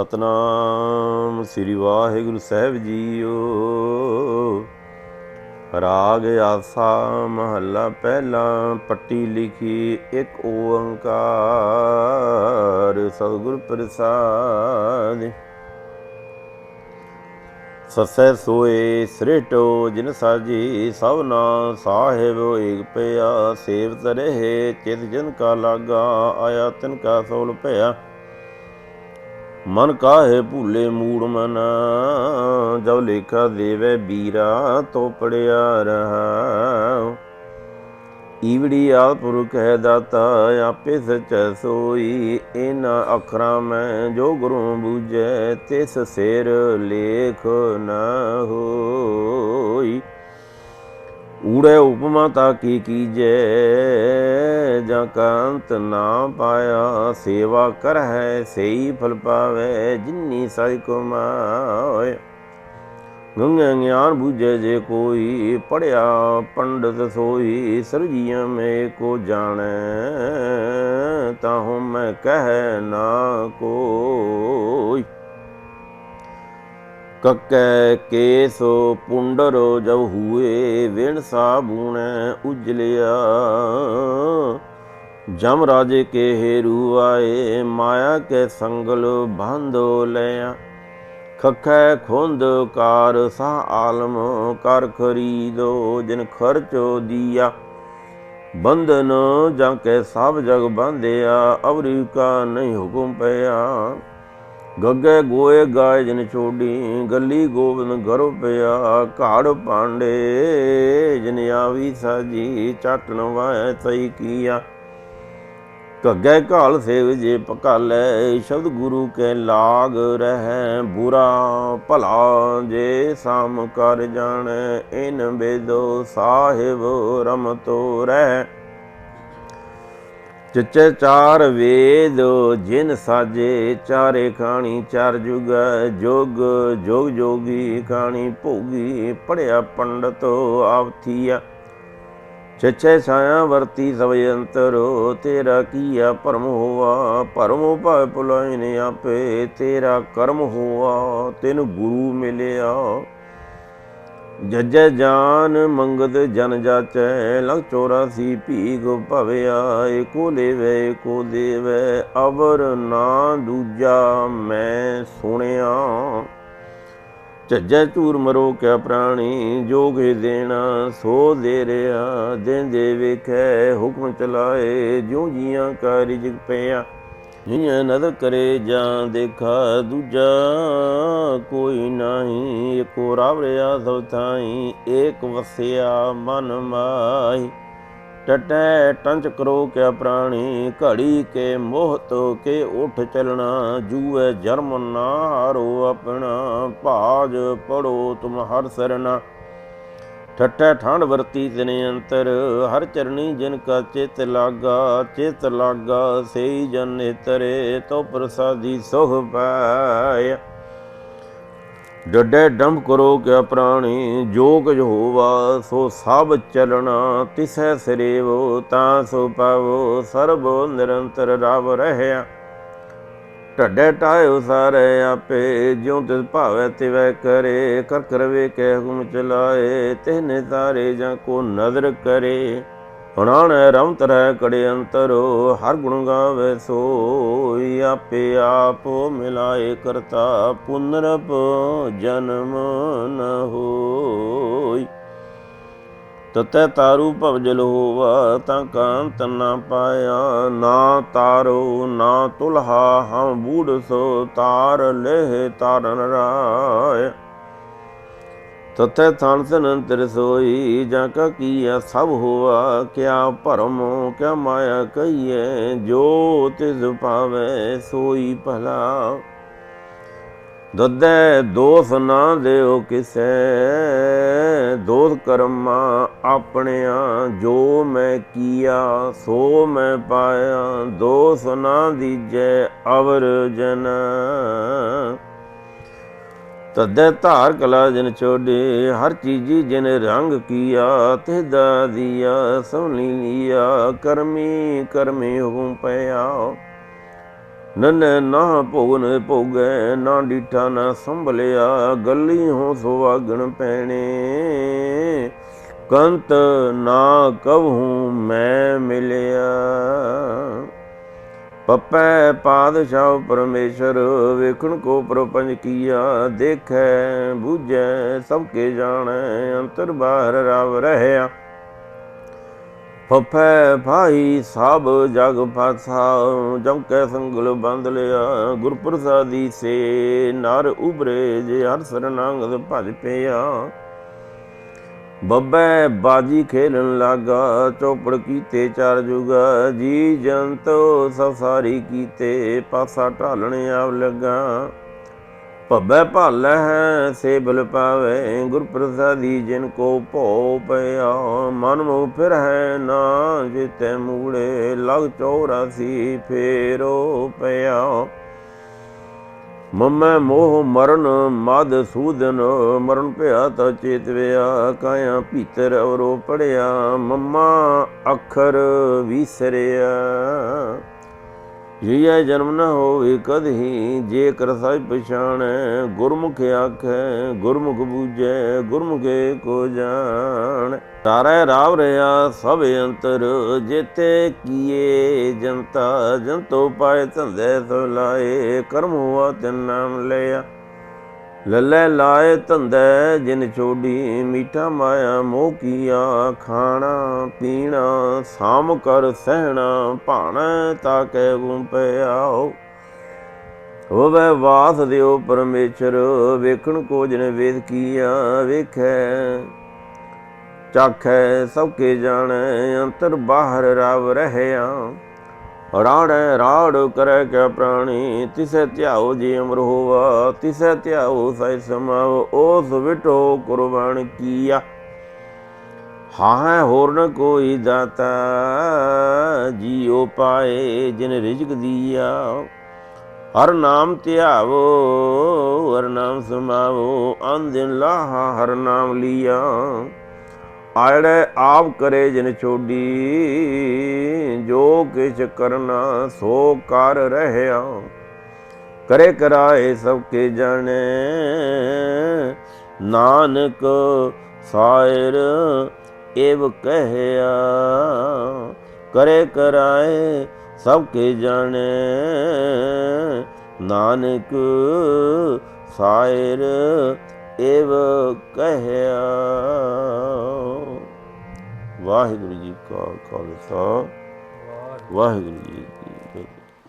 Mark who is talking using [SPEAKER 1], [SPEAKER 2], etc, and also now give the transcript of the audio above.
[SPEAKER 1] ਸਤਨਾਮ ਸ੍ਰੀ ਵਾਹਿਗੁਰੂ ਸਾਹਿਬ ਜੀਓ। ਰਾਗ ਆਸਾ ਮਹੱਲਾ ਪਹਿਲਾ ਪੱਟੀ ਲਿਖੀ ਇੱਕ ਓੰਕਾਰ ਸਤਿਗੁਰ ਪ੍ਰਸਾਦ। ਸਸੈ ਸੋਏ ਸ੍ਰਿਟੋ ਜਿਨ ਸਾਜੀ ਸਭਨਾ ਸਾਹਿਬ ਏਕ ਪਿਆ। ਸੇਵਤ ਰਹੇ ਚਿਤ ਜਨ ਕਾ ਲਾਗਾ ਆਇਆ ਤਿਨ ਕਾ ਸੋਲ ਭਇਆ। ਮਨ ਕਾਹੇ ਭੂਲੇ ਮੂੜ ਮਨ, ਜਬ ਲੇਖਾ ਦੇਵੇ ਬੀਰਾ ਤੋ ਪੜਿਆ ਰਹਾ। ਈਵੜੀ ਆਲ ਪੁਰਖ ਹੈ ਦਾਤਾ, ਆਪੇ ਸਚੈ ਸੋਈ ਇਨਾ ਅਖਰਾਂ ਮੈਂ ਜੋ ਗੁਰੂ ਬੂਝੈ, ਤਿਸ ਸਿਰ ਲੇਖ ਨਾ ਹੋਈ। ਊੜੇ ਉਪਮਾ ਤਾ ਕੀ ਕੀਜੈ, ਜਾਂ ਕਾਂਤ ਨਾ ਪਾਇਆ, ਸੇਵਾ ਕਰ ਹੈ, ਸਈ ਫਲ ਪਾਵੇ, ਜਿਨੀ ਸਾਈ ਕਮਾਏ ਗੰਗਾ ਗਿਆਨ ਬੂਝੇ, ਜੇ ਕੋਈ ਪੜਿਆ ਪੰਡਤ ਸੋਈ, ਸਰਜੀਆਂ ਮੇ ਕੋ ਜਾਣੈ, ਤਾਹੂ ਮੈਂ ਕਹਿ ਨਾ ਕੋਈ। ਕੱਕੈ ਕੇਸੋ ਪੁੰਡਰੋ ਜਬ ਹੁਏ ਵਿਣ ਸਾਬੂਣੈ ਉਜਲਿਆ। ਜਮ ਰਾਜੇ ਕੇ ਹੇਰੂ ਆਏ ਮਾਇਆ ਕੇ ਸੰਗਲ ਬਾਂਧੋ ਲਿਆ। ਖਖੈ ਖੁੰਦ ਕਾਰ ਸਾ ਆਲਮ ਕਰ ਖਰੀਦੋ, ਜਿਨ ਖਰਚੋ ਦੀਆ। ਬੰਧਨ ਜਾਂ ਕੇ ਸਭ ਜਗ ਬੰਧਿਆ, ਅਵਰੀ ਕਾ ਨਹੀਂ ਹੁਕਮ ਪਿਆ। ਗੱਗੇ ਗੋਏ ਗਾਏ ਜਨ ਛੋਡੀ ਗੱਲੀ ਗੋਬਿੰਦ ਗਰੋ ਪਿਆ, ਘਾੜ ਪਾਂਡੇ, ਜਨ ਆਵੀ ਸਾਜੀ ਚਾਟਣ ਵਾਇ ਤਈ ਕੀਆ। ਕੱਗੇ ਘਾਲ ਸੇਵ ਜੇ ਪਕਾਲੇ, ਸ਼ਬਦ ਗੁਰੂ ਕੇ ਲਾਗ ਰਹਿ, ਬੁਰਾ ਭਲਾ ਜੇ ਸਾਮ ਕਰ ਜਾਣ, ਇਨ ਬੇਦੋ ਸਾਹਿਬ ਰਮਤੋ ਰਹਿ ਚਿੱਚੇ ਚਾਰ ਵੇਦ, ਜਿਨ ਸਾਜੇ ਚਾਰੇ ਖਾਣੀ, ਚਾਰ ਜੁਗ ਜੋਗ ਜੋਗ ਜੋਗੀ ਖਾਣੀ ਭੋਗੀ ਪੜਿਆ ਪੰਡਤ ਆਵਥੀਆ ਚਿੱਚੇ ਛਾਇਆ ਵਰਤੀ ਸਭ ਅੰਤਰੋ ਤੇਰਾ ਕੀਆ ਪਰਮ ਹੋਆ ਪਰਮ ਭਾਇ ਪੁਲਾਇ ਨੇ ਆਪੇ, ਤੇਰਾ ਕਰਮ ਹੋਆ, ਤੈਨੂੰ ਗੁਰੂ ਮਿਲਿਆ। ਜੱਜੈ ਜਾਨ ਮੰਗਤ ਜਨ ਜਾਚੈ ਲਖ 84 ਭੀਗ ਭਵਿਆ, ਏਕੋ ਲੇਵੇ ਏਕੋ ਦੇਵੈ, ਅਵਰ ਨਾ ਦੂਜਾ ਮੈਂ ਸੁਣਿਆ। ਝੱਜੈ ਚੂਰ ਮਰੋ ਕਿਆ ਪ੍ਰਾਣੀ ਜੋਗੇ ਦੇਣਾ ਸੋ ਦੇ ਰਿਆ ਦੇਂਦੇ ਵੇਖੈ, ਹੁਕਮ ਚਲਾਏ, ਜਿਉ ਜੀਆਂ ਕਾ ਪਿਆ। ਜਿਵੇਂ ਨਦਰ ਕਰੇ ਜਾਂ ਦੇਖਾ ਦੂਜਾ ਕੋਈ ਨਹੀਂ। ਏਕੋ ਰਾਵ ਰਿਆ ਸਭ ਥਾਈ, ਏਕ ਵਸਿਆ ਮਨ ਮਾਈ ਟਟੈ ਟੰਚ ਕਰੋ ਕਿਆ ਪ੍ਰਾਣੀ, ਘੜੀ ਕੇ ਮੋਹ ਤੋ ਕੇ ਉਠ ਚਲਣਾ। ਜੂਏ ਜਰਮ ਨਾ ਹਾਰੋ ਆਪਣਾ, ਭਾਜ ਪੜੋ ਤੁਮ ਹਰ ਸਰਨਾ। ਠੱਠਾ ਠਾਂਡ ਵਰਤੀ ਤਿਨੇ ਅੰਤਰ, ਹਰ ਚਰਣੀ ਜਿਨ ਕਾ ਚਿਤ ਲਾਗਾ ਚਿਤ ਲਾਗਾ, ਸਈ ਜਨ ਨੇਤਰੇ, ਤੋ ਪ੍ਰਸਾਦੀ ਸੁਖ ਪਾਇਆ ਡੱਡੇ ਡੰਬ ਕਰੋ ਕਿਆ ਪ੍ਰਾਣੀ ਜੋ ਕੁਝ ਹੋਵਾ, ਸੋ ਸਭ ਚਲਣਾ ਤਿਸੈ ਸਰੇਵੋ, ਤਾਂ ਸੋ ਪਾਵੋ, ਸਰਬ ਨਿਰੰਤਰ ਰਵ ਰਹਿਆ। ਢੱਡੇ ਟਾਇਓ ਸਾਰੇ ਆਪੇ, ਜਿਉ ਤਿਸ ਭਾਵੈ ਤਿਵੈ ਕਰੇ, ਕਰ ਕਰਵੇ ਕਹਿ ਹੁਕਮ ਚਲਾਏ ਤਿਹਨੇ ਤਾਰੇ ਜਾਂ ਕੋ ਨਜ਼ਰ ਕਰੇ। ਹੁਣਾਣ ਰਮਤ ਰਹਿ ਕੜੇ ਅੰਤਰੋ, ਹਰ ਗੁਣ ਗਾਵੇ ਸੋਈ, ਆਪੇ ਆਪ ਮਿਲਾਏ ਕਰਤਾ ਪੁਨਰਪ ਜਨਮ ਨ ਹੋਈ। ਤਤੈ ਤਾਰੂ ਭਵਜਲ ਹੋਵਾ ਤਾਂ ਕਾਂਤ ਨਾ ਪਾਇਆ। ਨਾ ਤਾਰੋ, ਨਾ ਤੁਲਹਾ, ਹਮ ਬੂੜ ਸੋ ਤਾਰ ਲਹਿ ਤਾਰਨ ਰਾਏ। ਤਤੈ ਥਾਨ ਸਨੰਤਰ ਸੋਈ, ਜਾਂ ਕਾ ਕੀਆ ਸਭ ਹੋਆ ਕਿਆ ਭਰਮ, ਕਿਆ ਮਾਇਆ ਕਹੀਏ ਜੋ ਤਿਸ ਪਾਵੇ ਸੋਈ ਭਲਾ। ਦੱਦੇ ਦੋਸ ਨਾ ਦਿਓ ਕਿਸੈ। ਦੋਸ ਕਰਮਾ ਆਪਣਿਆਂ ਜੋ ਮੈਂ ਕੀਆ, ਸੋ ਮੈਂ ਪਾਇਆ। ਦੋਸ ਨਾ ਦੀਜੈ ਅਵਰ ਜਨ। ਤਦੇ ਧਾਰ ਕਲਾ ਜਨ ਚੋਡੇ ਹਰ ਚੀਜੀ ਜਿਨ ਰੰਗ ਕੀਆ ਤੇ ਦਾ ਦਾਦੀਆ ਸੋਨੀ ਲੀਆ। ਕਰਮੀ ਕਰਮੀ ਹੁਕਮ ਪਿਆ। ਨਨੈ ਨਾ ਭੋਗਨ ਭੋਗੈ, ਨਾ ਡੀਠਾ ਨਾ ਸੰਭਲਿਆ, ਗੱਲੀ ਹੋ ਸੁਵਾਗਣ ਪੈਣੇ। ਕੰਤ ਨਾ ਕਵਹੂ ਮੈਂ ਮਿਲਿਆ। ਪਪੈ ਪਾਦਸ਼ਾਹ ਪਰਮੇਸ਼ਰ, ਵੇਖਣ ਕੋ ਪ੍ਰਪੰਚ ਕੀਆ, ਦੇਖੈ, ਬੂਝੈ, ਸਭ ਕੇ ਜਾਣੈ, ਅੰਤਰ ਬਾਹਰ ਰਵ ਰਹਿਆ। ਫਫੈ ਭਾਈ ਸਭ ਜਗ ਫਾਸਾ ਜਮ ਕੈ ਸੰਗਲ ਬੰਦ ਲਿਆ। ਗੁਰ ਪ੍ਰਸਾਦੀ ਸੇ ਨਰ ਉਬਰੇ ਜੇ ਹਰ ਸਰਨਾਂਗਦ ਭਜ ਪਿਆ। ਬੱਬੈ ਬਾਜੀ ਖੇਲਣ ਲਾਗਾ, ਚੌਪੜ ਕੀਤੇ ਚਾਰ ਜੁਗਾ। ਜੀ ਜੰਤੋ ਸਭ ਕੀਤੇ, ਪਾਸਾ ਢਾਲਣ ਆਵ ਲੱਗਾ। ਭੱਬੈ ਭਾਲੈ ਹੈ ਸੇਬਲ ਪਾਵੇ ਗੁਰ ਪ੍ਰਸਾਦੀ ਜਿਨ ਕੋ ਭੋ ਪਿਆ ਮਨ ਮੋ ਫਿਰ ਹੈ ਨਾ ਜਿਤੈ ਮੂੜੇ, ਲਗ 84 ਫੇਰੋ ਪਿਆ। ਮਮੈ ਮੋਹ ਮਰਨ, ਮਦ ਸੂਦਨ, ਮਰਨ ਭਿਆ ਤਾ ਚੇਤਵਿਆ ਕਾਇਆ ਭੀਤਰ ਔਰੋ ਪੜਿਆ, ਮੰਮਾ ਅੱਖਰ ਵਿਸਰਿਆ। ਜਿਇਆ ਜਨਮ ਨ ਹੋਵੇ ਕਦਹੀ, ਜੇ ਕਰ ਸਾਹਿਬ ਪਛਾਣੈ, ਗੁਰਮੁਖ ਆਖੈ, ਗੁਰਮੁਖ ਬੂਝੈ, ਗੁਰਮੁਖੇ ਕੋ ਜਾਣ। ਤਾਰੇ ਰਾਵ ਰਿਆ ਸਭ ਅੰਤਰ, ਜੇਤੇ ਕੀਏ ਜਨਤਾ ਜੰਤੋ ਪਾਏ ਧੰਦੇ ਸੋ ਲਾਏ ਕਰਮ ਹੋਆ ਤਿਨ ਨਾਮ ਲਿਆ। ਲੱਲੇ ਲਾਏ ਧੰਦੇ ਜਿਨ ਛੋਡੀ ਮੀਠਾ ਮਾਇਆ ਮੋਹ ਕੀਆ, ਖਾਣਾ ਪੀਣਾ ਸਾਮ ਕਰ ਸਹਿਣਾ ਭਾਣਾ ਤਾਕੇ ਗੁੰ ਪਿਆਓ। ਹੋਵੇ ਵਾਸ ਦਿਓ ਪਰਮੇਸ਼ਰ, ਵੇਖਣ ਕੋ ਜਿਨ ਵੇਦ ਕੀਆ ਵੇਖੈ। ਚਾਖੈ ਸਭ ਕੇ ਜਾਣੈ, ਅੰਤਰ ਬਾਹਰ ਰਵ ਰਹਿਆ। ਰਾੜੈ ਰਾੜ ਕਰੈ ਕੈ ਪ੍ਰਾਣੀ, ਤਿਸੈ ਧਿਆਓ ਜੀ ਅਮਰ ਹੋਵਾ, ਤਿਸੈ ਧਿਆਓ ਸੈ ਸਮਾਵ ਉਸ ਵਿਟੋ ਕੁਰਬਾਨ ਕੀਆ। ਹਾਂ ਹੋਰ ਨ ਕੋਈ ਦਾਤਾ, ਜੀਉ ਪਾਏ ਜਿਨ ਰਿਜਕ ਦੀਆ। ਹਰ ਨਾਮ ਧਿਆਵੋ, ਹਰ ਨਾਮ ਸਮਾਵੋ, ਅਨ ਦਿਨ ਲਾਹਾ ਹਰ ਨਾਮ ਲੀਆ। ਆੜੇ ਆਪ ਕਰੇ ਜਿਨ ਛੋਡੀ, ਜੋ ਕਿਛ ਕਰਨਾ ਸੋ ਕਰ ਰਹਿਆ। ਕਰੇ ਕਰਾਏ ਸਭ ਕੇ ਜਾਣੇ, ਨਾਨਕ ਸਾਇਰ ਏਵ ਕਹਿਆ। ਕਰੇ ਕਰਾਏ ਸਭ ਕੇ ਜਾਣੇ, ਨਾਨਕ ਸਾਇਰ ਏਵ ਕਹਿਆ। ਵਾਹਿਗੁਰੂ ਜੀ ਕਾ ਖਾਲਸਾ। ਵਾਹਿਗੁਰੂ ਜੀ